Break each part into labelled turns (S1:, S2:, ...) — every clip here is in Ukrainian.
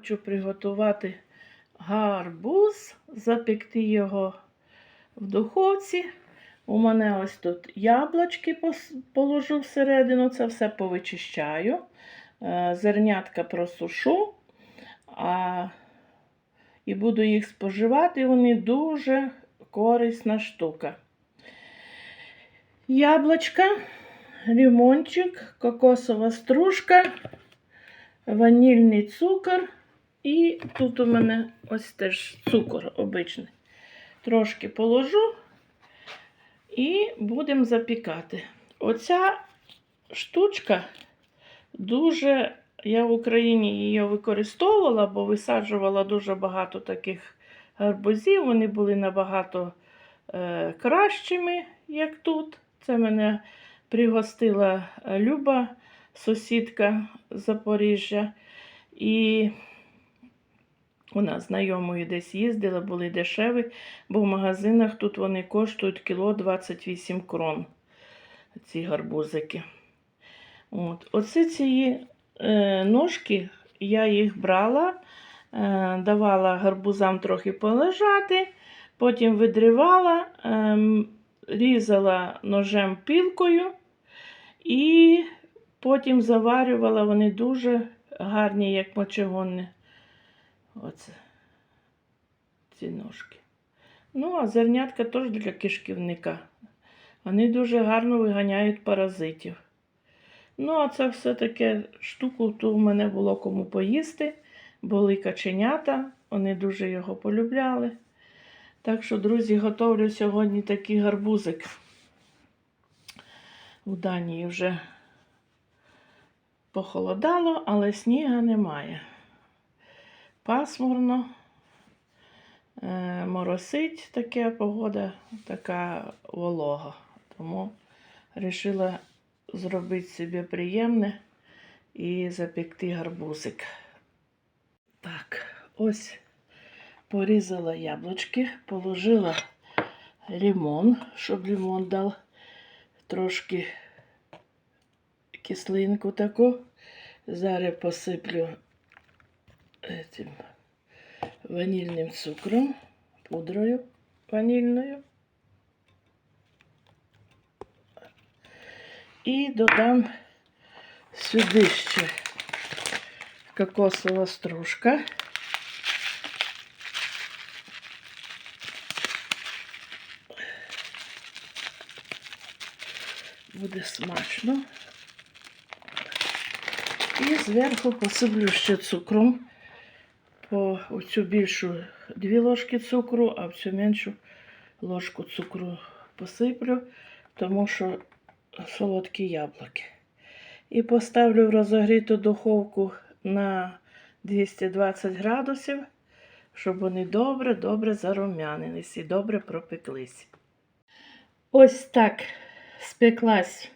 S1: Хочу приготувати гарбуз, запекти його в духовці. У мене ось тут яблучки положу всередину, це все повичищаю. Е, Зернятка просушу, а, і буду їх споживати. Вони дуже корисна штука. Яблучка, лимончик, кокосова стружка, ванільний цукор. І тут у мене ось теж цукор обичний. Трошки положу і будемо запікати. Оця штучка дуже, я в Україні її використовувала, бо висаджувала дуже багато таких гарбузів. Вони були набагато е, кращими, як тут. Це мене пригостила Люба, сусідка Запоріжжя. І вона знайомою десь їздила, були дешеві, бо в магазинах тут вони коштують кіло 28 крон. Ці гарбузики. От. Оці ці е, ножки, я їх брала, е, давала гарбузам трохи полежати, потім видривала, е, різала ножем пілкою і потім заварювала. Вони дуже гарні, як мочегонні. Оце ці ножки. Ну, а зернятка теж для кишківника. Вони дуже гарно виганяють паразитів. Ну, а це все таке штуку, то в мене було кому поїсти. Були каченята, вони дуже його полюбляли. Так що, друзі, готовлю сьогодні такий гарбузик. У Данії вже похолодало, але сніга немає. Пасмурно, е, моросить таке погода, така волога. Тому вирішила зробити собі приємне і запекти гарбузик. Так, ось порізала яблучки, положила лимон, щоб лимон дав трошки кислинку таку. Зараз посиплю этим ванільним цукром, пудрою ванільною. І додам сюди ще кокосова стружка. Буде смачно. І зверху посиплю ще цукром. По цю більшу дві ложки цукру, а в цю меншу ложку цукру посиплю, тому що солодкі яблуки. І поставлю в розогріту духовку на 220 градусів, щоб вони добре-добре зарум'янились і добре пропеклись. Ось так спеклась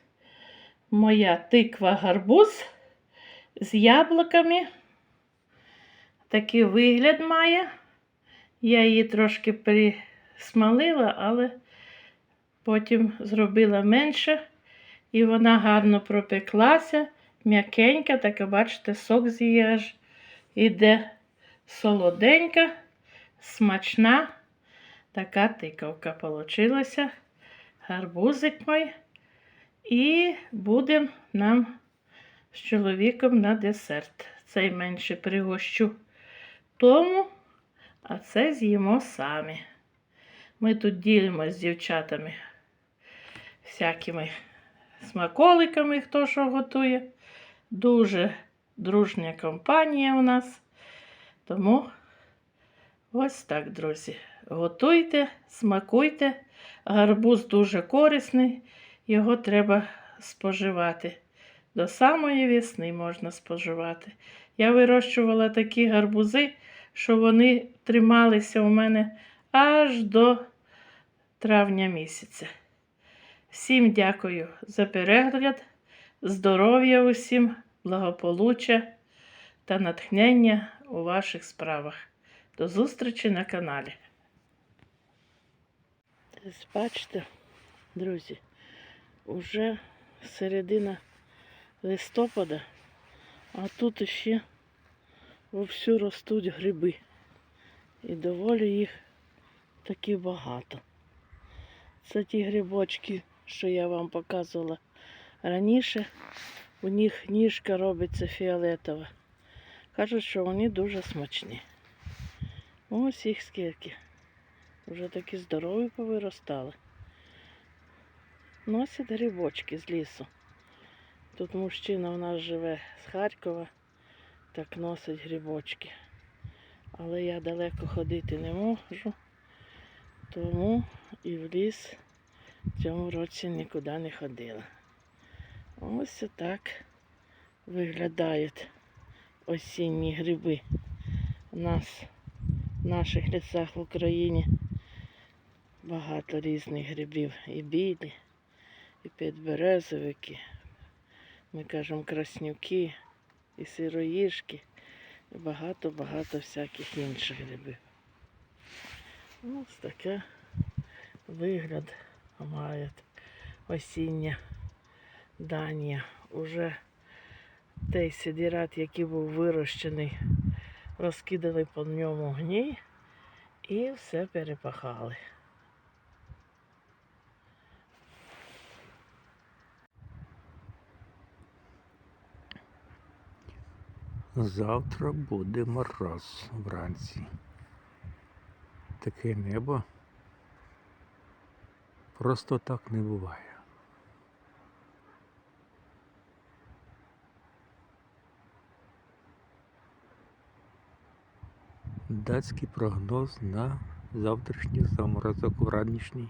S1: моя тиква гарбуз з яблуками. Такий вигляд має. Я її трошки присмалила, але потім зробила менше. І вона гарно пропеклася, м'якенька, така, бачите, сок з її аж іде солоденька, смачна. Така тиковка получилася. Гарбузик мой. І будемо нам з чоловіком на десерт. Цей менше пригощу тому, а це з'їмо самі. Ми тут ділимося з дівчатами всякими смаколиками, хто що готує. Дуже дружня компанія у нас. Тому ось так, друзі. Готуйте, смакуйте. Гарбуз дуже корисний, його треба споживати. До самої весни можна споживати. Я вирощувала такі гарбузи, що вони трималися у мене аж до травня місяця. Всім дякую за перегляд, здоров'я усім, благополуччя та натхнення у ваших справах. До зустрічі на каналі. Бачите, друзі, уже середина листопада, а тут ще вовсю ростуть гриби. І доволі їх таки багато. Це ті грибочки, що я вам показувала раніше. У них ніжка робиться фіолетова. Кажуть, що вони дуже смачні. Ось їх скільки. Вже такі здорові повиростали. Носять грибочки з лісу. Тут мужчина у нас живе з Харкова, так носить грибочки. Але я далеко ходити не можу, тому і в ліс в цьому році нікуди не ходила. Ось так виглядають осінні гриби у нас в наших лісах в Україні. Багато різних грибів. І білі, і підберезовики, ми кажемо краснюки, і сироїжки, і багато-багато всяких інших грибів. Ось таке вигляд має осіння Данія. Уже той сидірат, який був вирощений, розкидали по ньому гній і все перепахали.
S2: Завтра буде мороз вранці. Таке небо просто так не буває. Датський прогноз на завтрашній заморозок вранішній